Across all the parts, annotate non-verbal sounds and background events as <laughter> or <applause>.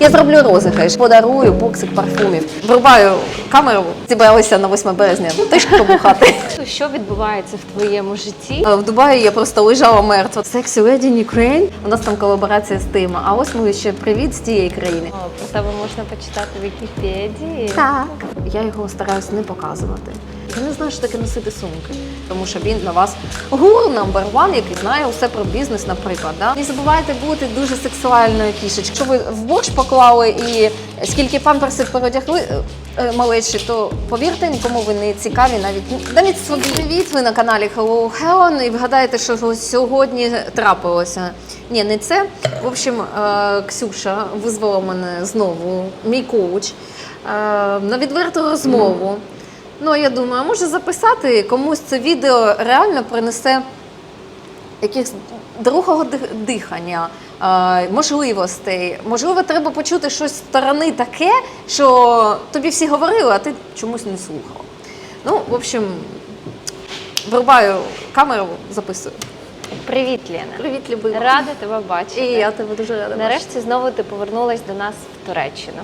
Я зроблю розіграш, подарую боксик парфумів. Врубаю камеру, зібралися на 8 березня. Теж побухати. <laughs> Що відбувається в твоєму житті? Е, В Дубаї я просто лежала мертва. Sexy Wedding Ukraine. У нас там колаборація з тим. А ось ми ще привіт з тієї країни. О, Про тебе можна почитати в Вікіпедії. Так. Я його стараюсь не показувати. Я не знаю, що таке носити сумки, тому що він для вас гуру number one, який знає усе про бізнес, наприклад. Да? Не забувайте бути дуже сексуальною кішечкою. Якщо ви в борщ поклали і скільки памперсів передягли е, е, малечі, то повірте, нікому ви не цікаві навіть навіть собі. Привіт, ви на каналі Hello Helen і вгадаєте, що сьогодні трапилося. Ні, не це. В общем, е, Ксюша визвала мене знову, мій коуч, на відверту розмову. Ну, я думаю, а може записати комусь це відео реально принесе якихось другого дихання, можливостей. Можливо, треба почути щось з сторони таке, що тобі всі говорили, а ти чомусь не слухав. Ну, в общем, врубаю камеру, записую. Привіт, Лена. Привіт, любила. Рада тебе бачити. І я тебе дуже рада. бачити. Нарешті знову ти повернулась до нас в Туреччину.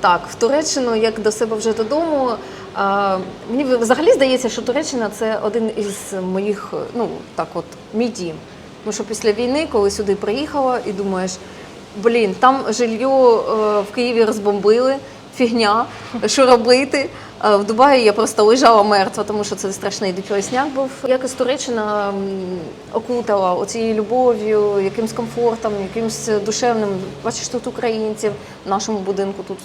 Так, в Туреччину, як до себе вже додому. А, мені взагалі здається, що Туреччина це один із моїх, ну так, от мій дім. Тому що після війни, коли сюди приїхала, і думаєш, блін, там жилье е, в Києві розбомбили, фігня, що робити. Е, В Дубаї я просто лежала мертва, тому що це страшний депресняк був. Якось Туреччина окутала оцією любов'ю, якимсь комфортом, якимсь душевним. Бачиш, тут українців в нашому будинку тут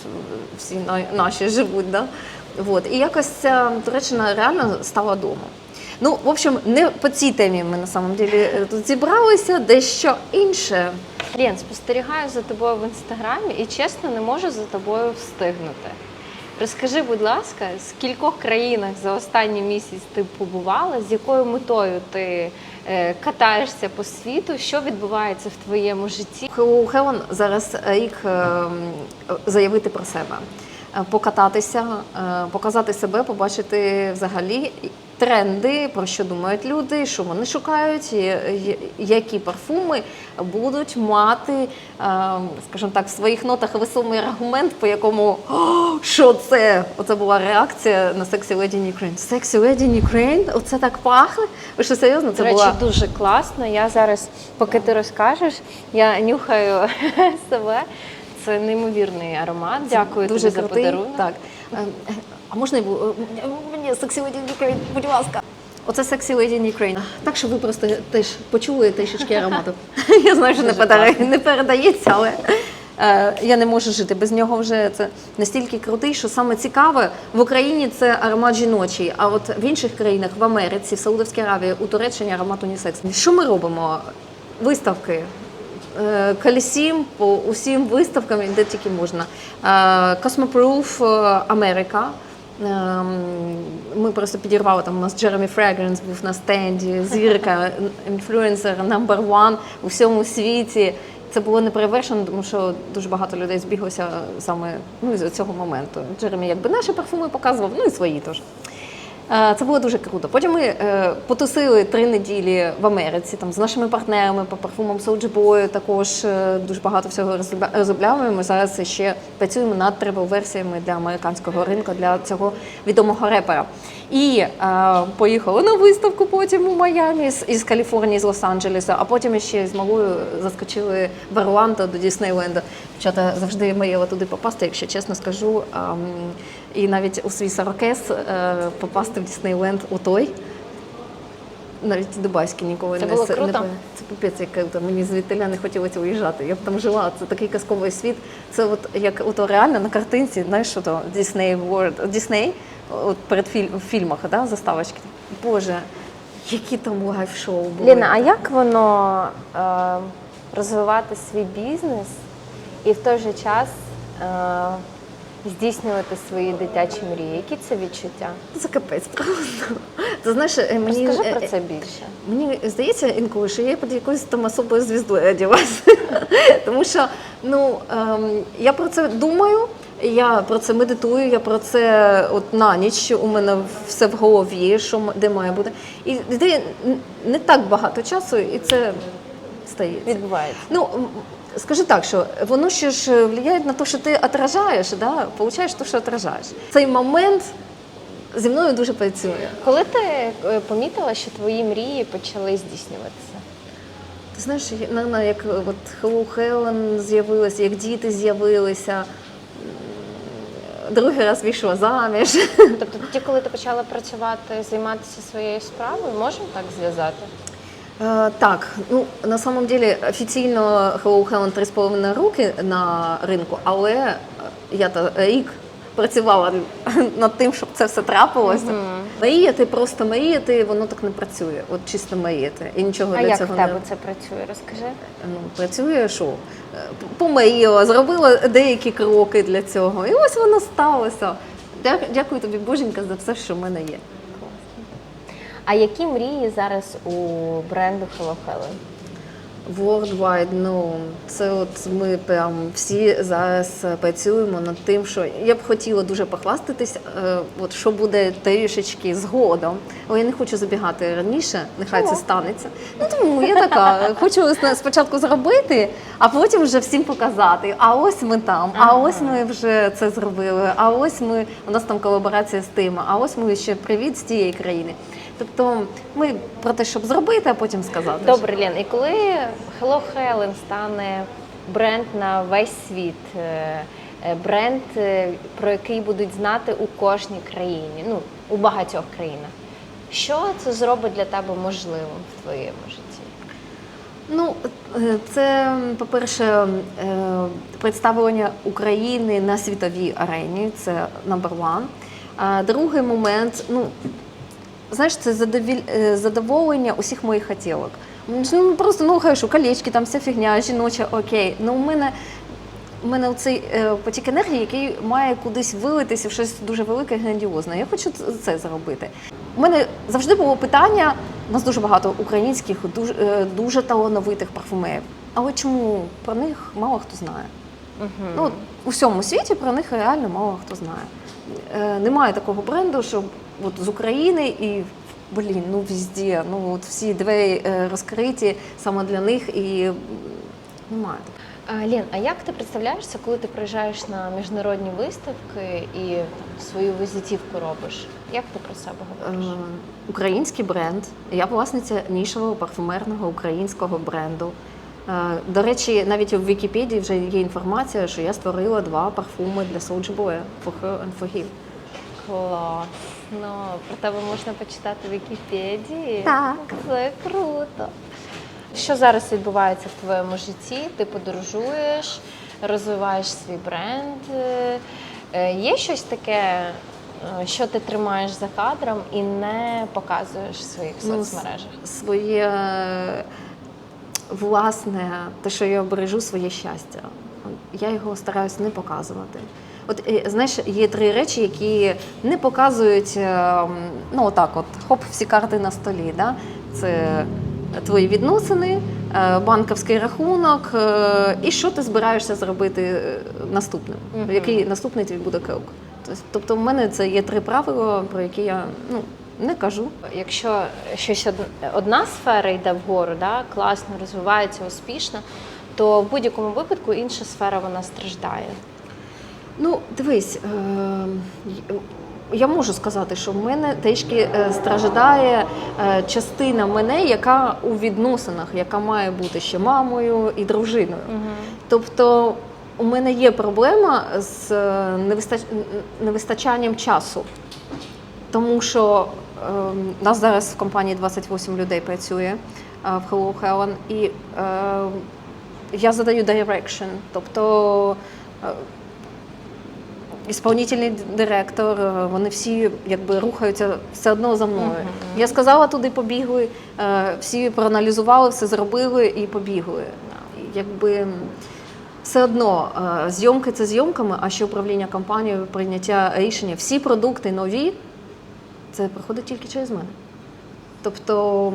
всі наші живуть. Да? Вот. І якось ця Туреччина реально стала домом. Ну, в общем, не по цій темі ми на самом деле тут зібралися, дещо інше. Лен, спостерігаю за тобою в інстаграмі і чесно не можу за тобою встигнути. Розкажи, будь ласка, з кількох країнах за останній місяць ти побувала, з якою метою ти е, катаєшся по світу, що відбувається в твоєму житті? У Хелен зараз рік е, заявити про себе, покататися, е, показати себе, побачити взагалі тренди, про що думають люди, що вони шукають, які парфуми будуть мати, е, скажімо так, в своїх нотах весомий аргумент, по якому «О, що це? Оце була реакція на Sexy Lady in Ukraine. Sexy Lady Ukraine? Оце так пахне? Ви що серйозно? Це До речі, була дуже класно. Я зараз, поки ти розкажеш, я нюхаю <laughs> себе. Це неймовірний аромат. Дякую дуже тобі за подарунок. Так. Е, е, А можна я бу- е, мені Sexy Lady Ukraine, будь ласка. Оце Sexy Lady Ukraine. Так що ви просто теж почули трішечки аромату. <laughs> Я знаю, що не, класно. не передається, але е, я не можу жити без нього вже. Це настільки крутий, що саме цікаве в Україні це аромат жіночий. А от в інших країнах, в Америці, в Саудовській Аравії, у Туреччині аромат унісекс. Що ми робимо? Виставки. Е, Колісім по усім виставкам, де тільки можна. Е, Cosmoproof е, Америка. Ем, Ми просто підірвали там. У нас Джеремі Фрегренс був на стенді, зірка, інфлюенсер, number one у всьому світі. Це було неперевершено, тому що дуже багато людей збіглося саме ну, з цього моменту. Джеремі якби наші парфуми показував, ну і свої теж. Е, Це було дуже круто. Потім ми е, потусили три неділі в Америці там з нашими партнерами по парфумам Soulja Boy, Також е, дуже багато всього розробля- розробляємо. Ми зараз ще працюємо над тревел-версіями для американського ринку для цього відомого репера. І е, поїхали на виставку потім у Майамі з із Каліфорнії, з Лос-Анджелеса, а потім ще з малою заскочили в Орландо до Діснейленда. Дівчата завжди мріяла туди попасти, якщо чесно скажу. Ем, і навіть у свій сорокес е, попасти в Діснейленд у той. Навіть дубайський ніколи Це не було с- не Це пипець, як круто. Мені звідтиля не хотілося уїжджати. Я б там жила. Це такий казковий світ. Це от як ото реально на картинці, знаєш, що то Disney World, Disney, от перед фільм, в фільмах, да, заставочки. Боже, які там лайв-шоу були. Ліна, а як воно е, розвивати свій бізнес і в той же час е, здійснювати свої дитячі мрії? Які це відчуття? Це капець просто. Ти знаєш, е, мені, Розкажи е, про е, це більше. Мені здається інколи, що я під якоюсь там особою звіздою одяглась. <laughs> Тому що ну, ем, я про це думаю, я про це медитую, я про це от на ніч у мене все в голові, що де має бути. І йде не так багато часу, і це стається. Відбувається. Ну, Скажи так, що воно ще ж впливає на те, що ти отражаєш, да? получаєш те, що отражаєш. Цей момент зі мною дуже працює. Коли ти е, помітила, що твої мрії почали здійснюватися? Ти знаєш, я- як е, от Hello Helen з'явилася, як діти з'явилися, другий раз вийшла заміж. Тобто тоді, коли ти почала працювати, займатися своєю справою, можемо так зв'язати? Е, Так, ну на самом деле офіційно Hello Helen 3,5 роки на ринку, але е, я то рік працювала над тим, щоб це все трапилося. Мріяти, просто мріяти, воно так не працює. От чисто мріяти. І нічого А для як цього в тебе не це працює? Розкажи. ну, працює, що Е, помріяла, зробила деякі кроки для цього. І ось воно сталося. Дякую тобі, Боженька, за все, що в мене є. А які мрії зараз у бренду Hello Helen? Worldwide, ну це от ми прям всі зараз працюємо над тим, що я б хотіла дуже похвастатись, е, от що буде трішечки згодом. Але я не хочу забігати раніше, нехай це станеться. Ну тому я така хочу спочатку зробити, а потім вже всім показати. А ось ми там, а ось ми вже це зробили. А ось ми у нас там колаборація з тим, а ось ми ще привіт з тієї країни. Тобто ми про те, щоб зробити, а потім сказати. Добре, Лен, і коли Hello Helen стане бренд на весь світ, е, е, бренд, е, про який будуть знати у кожній країні, ну у багатьох країнах, що це зробить для тебе можливим в твоєму житті? Ну, це, по-перше, представлення України на світовій арені. Це number one. А другий момент, ну, знаєш, це е, задоволення усіх моїх хотілок. Ну, просто ну, хай колечки, там вся фігня, жіноча, окей. Ну, у мене у мене цей е, потік енергії, який має кудись вилитися в щось дуже велике, грандіозне. Я хочу це зробити. У мене завжди було питання: у нас дуже багато українських, дуже, е, дуже талановитих парфумерів. Але чому про них мало хто знає? Ну, у всьому світі про них реально мало хто знає. Е, немає такого бренду, щоб от з України і блін, ну везде, ну от всі двері е, розкриті саме для них і немає. А, Лен, а як ти представляєшся, коли ти приїжджаєш на міжнародні виставки і свою візитівку робиш? Як ти про себе говориш? Е, Український бренд. Я власниця нішевого парфумерного українського бренду. Е, До речі, навіть у Вікіпедії вже є інформація, що я створила два парфуми для Soulja Boy for her and for him. Клас. Ну, про тебе можна почитати в Вікіпедії. Так. Це круто. Що зараз відбувається в твоєму житті? Ти подорожуєш, розвиваєш свій бренд. Е, Є щось таке, е, що ти тримаєш за кадром і не показуєш в своїх Ну, соцмережах? Своє е, власне, те, що я бережу своє щастя. Я його стараюсь не показувати. От е, знаєш, є три речі, які не показують, е, ну отак, от хоп, всі карти на столі. Да? Це твої відносини, е, банківський рахунок, і що ти збираєшся зробити наступним. Мгм. Який наступний твій буде крок. Тобто- Тобто, в мене це є три правила, про які я ну, не кажу. Якщо щось одна сфера йде вгору, да, класно розвивається успішно, то в будь-якому випадку інша сфера вона страждає. Ну, дивись, е, я можу сказати, що в мене трішки е, страждає е, частина мене, яка у відносинах, яка має бути ще мамою і дружиною. Тобто у мене є проблема з е, невистач... невистачанням часу. Тому що е, нас зараз в компанії 28 людей працює в Hello Helen, і е, я задаю direction. Тобто ісполнительний директор, е, вони всі якби рухаються все одно за мною. Я сказала туди, побігли, е, всі проаналізували, все зробили і побігли. Якби все одно е, зйомки це зйомками, а ще управління компанією, прийняття рішення. Всі продукти нові, це проходить тільки через мене. Тобто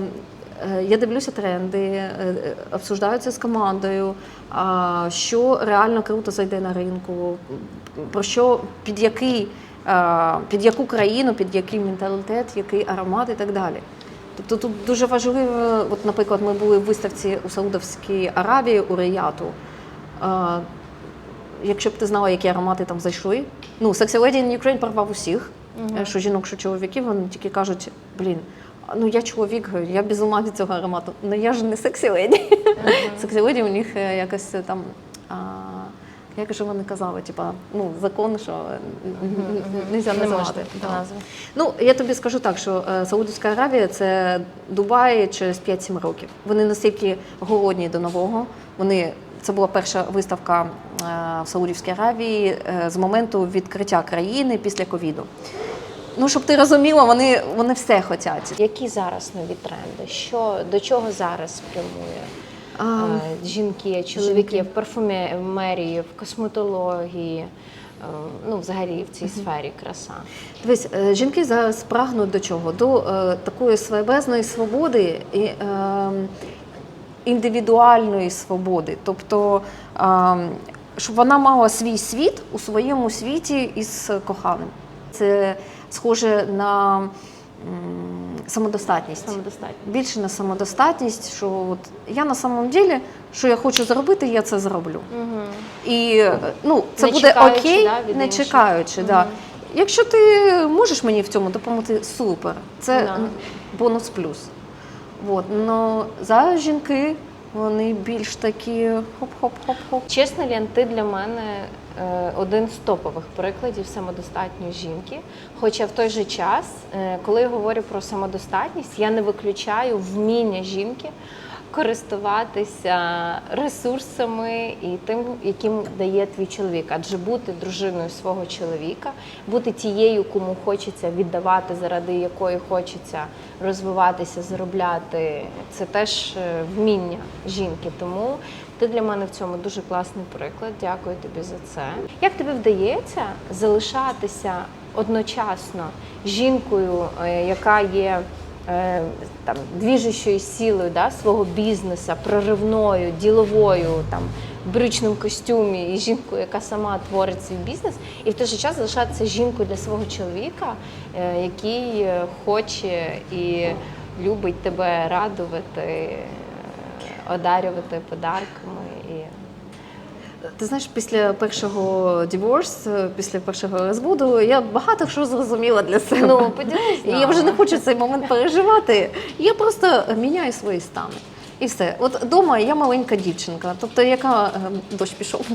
я дивлюся тренди, е, е, обсуждаються з командою, що реально круто зайде на ринку, про що під який, е, під яку країну, під який менталітет, який аромат і так далі. Тобто тут дуже важливо, от, наприклад, ми були в виставці у Саудовській Аравії у Ріяту. Е, Якщо б ти знала, які аромати там зайшли. Ну, Lady in Ukraine порвав усіх, е, що жінок, що чоловіків, вони тільки кажуть, блін, ну я чоловік, я без ума від цього аромату. Ну я ж не Sexy Lady. Sexy Lady у них е, якось е, там. А, як же вони казали, типа, ну, закон, що не можна Не називати. Да. назви. Ну, я тобі скажу так, що Саудівська Аравія це Дубай через 5-7 років. Вони настільки голодні до нового. Вони це була перша виставка в Саудівській Аравії з моменту відкриття країни після ковіду. Ну, щоб ти розуміла, вони, вони все хочуть. Які зараз нові тренди? Що до чого зараз прямує? А, жінки, чоловіки в парфумерії, в косметології, е, ну взагалі в цій сфері краса. Дивись, е, жінки зараз прагнуть до чого? До е, такої своєбезної свободи і е, індивідуальної свободи. Тобто, е, щоб вона мала свій світ у своєму світі із коханим. Це схоже на м, самодостатність. Більше на самодостатність, що от я на самом ділі, що я хочу зробити, я це зроблю. Угу. І е, ну, це Не буде чекаючи, окей, да, від не інших. чекаючи. Да. Якщо ти можеш мені в цьому допомогти, супер. Це Да. бонус плюс. От. Но зараз жінки вони більш такі хоп-хоп-хоп-хоп. Чесно, Лен, ти для мене е, один з топових прикладів самодостатньої жінки. Хоча в той же час, е, коли я говорю про самодостатність, я не виключаю вміння жінки користуватися ресурсами і тим, яким дає твій чоловік. Адже бути дружиною свого чоловіка, бути тією, кому хочеться віддавати, заради якої хочеться розвиватися, заробляти, це теж е, вміння жінки. Тому ти для мене в цьому дуже класний приклад. Дякую тобі за це. Як тобі вдається залишатися одночасно жінкою, е, яка є там двіжущою силою да, свого бізнесу, проривною, діловою, там в брючному костюмі, і жінкою, яка сама творить свій бізнес, і в той же час залишатися жінкою для свого чоловіка, е, який е, хоче і любить тебе радувати, е, одарювати подарками. Ти знаєш, після першого divorce, е, після першого розводу, я багато що зрозуміла для себе. Ну, І я вже не хочу цей момент переживати. Я просто міняю свої стани. І все. От вдома я маленька дівчинка, тобто яка е, дощ пішов,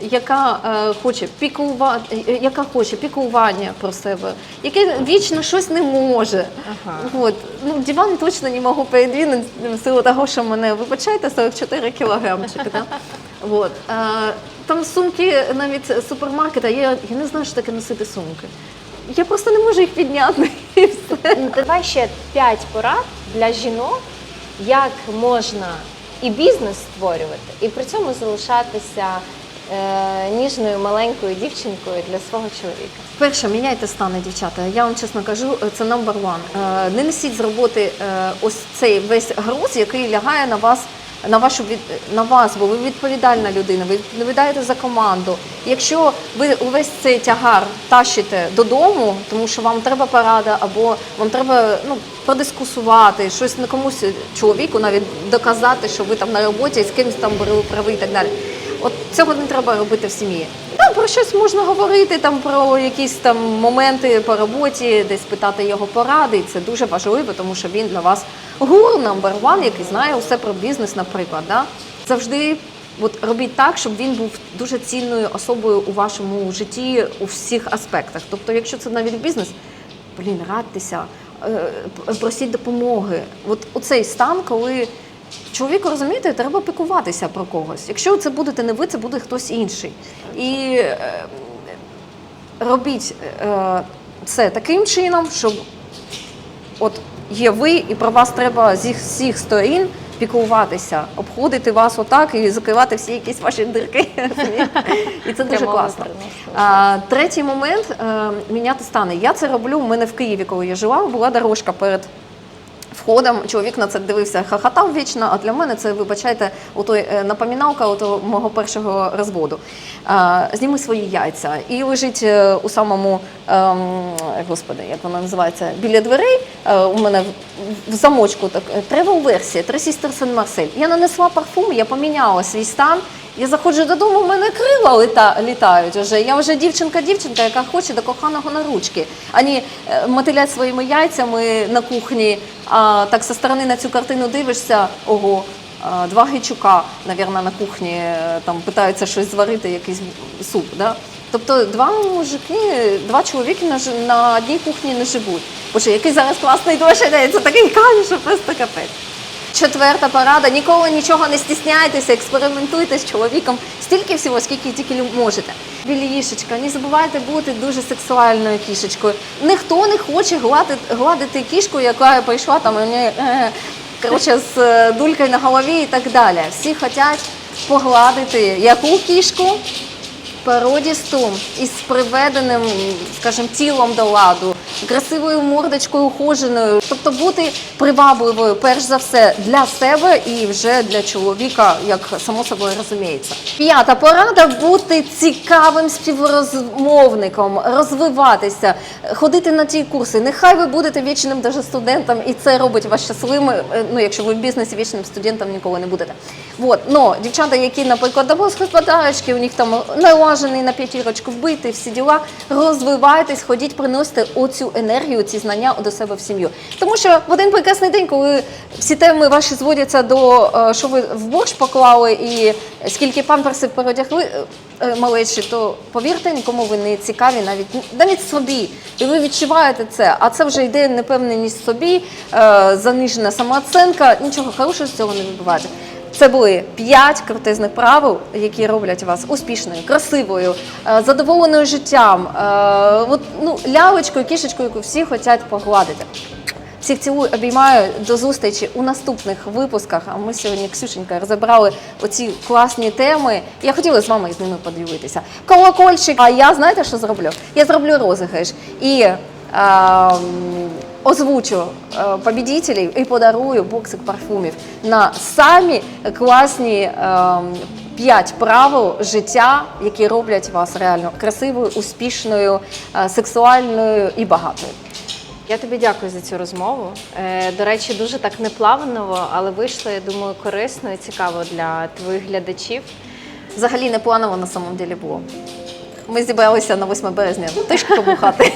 яка е, хоче піклувати, яка хоче піклування про себе, яка вічно щось не може. Ага. От. Ну, диван точно не можу передвинути в силу того, що мене, вибачайте, 44 кілограмчики. Да? От. Там сумки навіть з супермаркета, я, я не знаю, що таке носити сумки. Я просто не можу їх підняти. <laughs> І все. Ну, Давай ще п'ять порад для жінок, як можна і бізнес створювати, і при цьому залишатися е, ніжною маленькою дівчинкою для свого чоловіка. Перше, міняйте стани, дівчата. Я вам чесно кажу, це number one. Е, Не несіть з роботи е, ось цей весь груз, який лягає на вас. На вашу від на вас, бо ви відповідальна людина, ви відповідаєте за команду. Якщо ви увесь цей тягар тащите додому, тому що вам треба порада, або вам треба ну продискусувати, щось на комусь чоловіку навіть доказати, що ви там на роботі з кимось там були праві і так далі. От цього не треба робити в сім'ї. Там про щось можна говорити, там про якісь там моменти по роботі, десь питати його поради. І це дуже важливо, тому що він для вас гур number one, який знає усе про бізнес, наприклад. Да? Завжди от, робіть так, щоб він був дуже цінною особою у вашому житті у всіх аспектах. Тобто, якщо це навіть бізнес, блін, радьтеся, е, просіть допомоги. От оцей стан, коли чоловіку розумієте, треба піклуватися про когось. Якщо це будете не ви, це буде хтось інший. І е, робіть е, це таким чином, щоб от є ви, і про вас треба зі всіх сторін піклуватися, обходити вас отак і закривати всі якісь ваші дирки. <laughs> і це дуже класно. А, третій момент е, міняти стани. Я це роблю. У мене в Києві, коли я жила, була дорожка перед. Входом чоловік на це дивився, хахатав вічно, а для мене це, вибачайте, отой е, напоміналка ото мого першого розводу. Зніми свої яйця. І лежить е, у самому, ем, господи, як вона називається, біля дверей. Е, у мене в, замочку так, тревел версія, Три сістер Сен Марсель. Я нанесла парфум, я поміняла свій стан, Я заходжу додому, в мене крила літа, літають вже. Я вже дівчинка-дівчинка, яка хоче до коханого на ручки. Ані е, мотилять своїми яйцями на кухні, а так со сторони на цю картину дивишся, ого. Два гичука, навірно, на кухні е, там питаються щось зварити, якийсь суп. Да? Тобто два мужики, два чоловіки на, на одній кухні не живуть. Боже, який зараз класний дощ це такий кайф, що просто капець. Четверта порада. Ніколи нічого не стісняйтеся, експериментуйте з чоловіком стільки всього, скільки тільки можете. Біліїшечка, не забувайте бути дуже сексуальною кішечкою. Ніхто не хоче гладити, гладити кішку, яка прийшла там е, коротше, з е, дулькою на голові і так далі. Всі хочуть погладити яку кішку? Породісту із приведеним, скажімо, тілом до ладу, красивою мордочкою ухоженою, тобто бути привабливою, перш за все, для себе і вже для чоловіка, як само собою розуміється. П'ята порада бути цікавим співрозмовником, розвиватися, ходити на ті курси. Нехай ви будете вічним даже студентом, і це робить вас щасливими. е, Ну, якщо ви в бізнесі вічним студентом ніколи не будете. Вот. Но дівчата, які, наприклад, домогосподарочки, у них там налажений на п'ятірочку вбити, всі діла, розвивайтесь, ходіть, приносите оцю енергію, ці знання до себе в сім'ю. Тому що в один прекрасний день, коли всі теми ваші зводяться до е, що ви в борщ поклали і скільки памперсів передягли е, е, малечі, то повірте, нікому ви не цікаві, навіть навіть собі. І ви відчуваєте це. А це вже йде непевненість собі, занижена самооценка. Нічого хорошого з цього не відбувається. Це були п'ять крутизних правил, які роблять вас успішною, красивою, е, задоволеною життям, е, от, ну, лялечкою, кішечкою, яку всі хочуть погладити. Всіх цілую, обіймаю до зустрічі у наступних випусках. А ми сьогодні Ксюшенька розібрали оці класні теми. Я хотіла з вами з ними подивитися. Колокольчик. А я знаєте, що зроблю? Я зроблю розіграш і озвучу е, победителів і подарую боксик парфумів на самі класні. П'ять правил життя, які роблять вас реально красивою, успішною, сексуальною і багатою. Я тобі дякую за цю розмову. Е, До речі, дуже так неплавно, але вийшло, я думаю, корисно і цікаво для твоїх глядачів. Взагалі не планово на самом деле було. Ми зібралися на 8 березня, теж побухати.